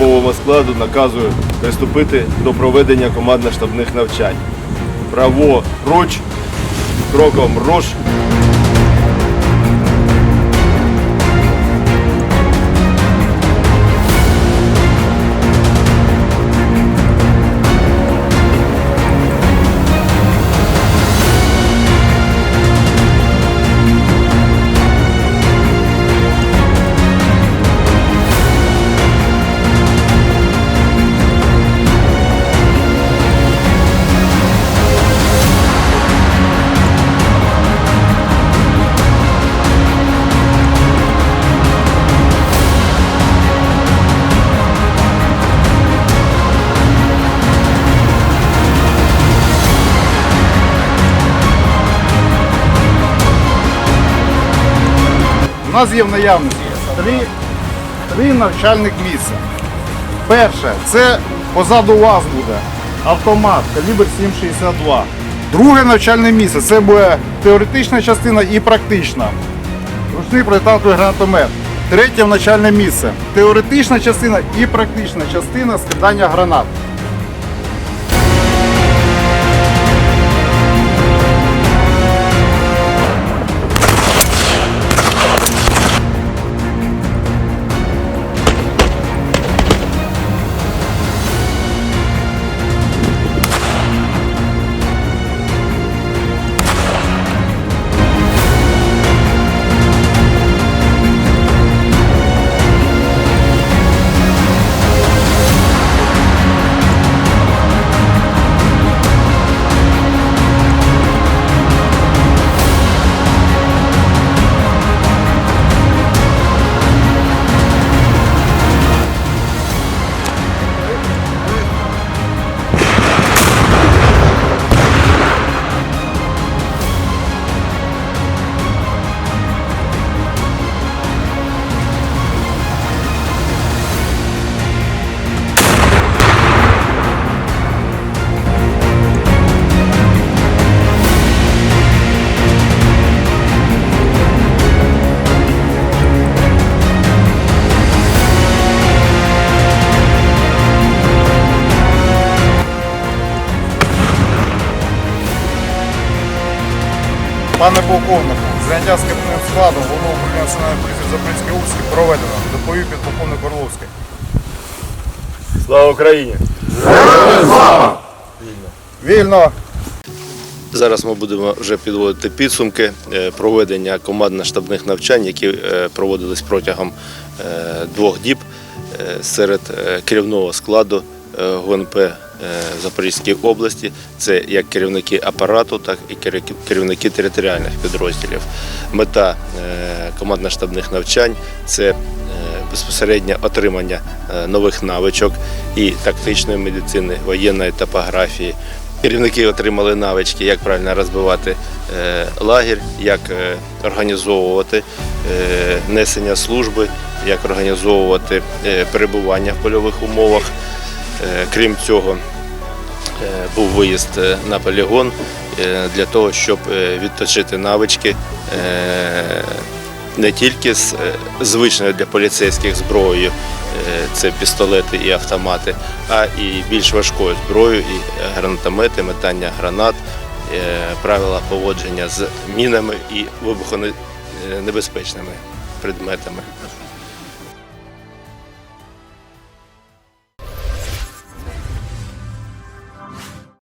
особового складу наказую приступити до проведення командно-штабних навчань. Право руч, кроком руш. У нас є в наявності три, три навчальних місця. Перше, це позаду вас буде автомат калібр 7,62. Друге навчальне місце це буде теоретична частина і практична. Ручний проєктантовий гранатомет. Третє навчальне місце. Теоретична частина і практична частина скидання гранат. Пане полковнику, заняття з керівним складом головного управління національної поліції Запорізької області проведено. Доповів підполковник Орловський. Слава Україні! Вільно. Зараз ми будемо вже підводити підсумки е, проведення командно-штабних навчань, які е, проводились протягом е, двох діб серед керівного складу ГУНП е, Запорізької області. Це як керівники апарату, так і керівники- територіальних підрозділів. Мета е, командно-штабних навчань це е, безпосереднє отримання нових навичок і тактичної медицини, воєнної топографії. Керівники отримали навички, як правильно розбивати лагерь, як організовувати несення служби, як організовувати перебування в польових умовах. Е, крім цього, е, був виїзд е, на полігон для того, щоб відточити навички не тільки з звичною для поліцейських зброєю, це пістолети і автомати, а і більш важкою зброєю, і гранатомети, метання гранат, правила поводження з мінами і вибухонебезпечними предметами.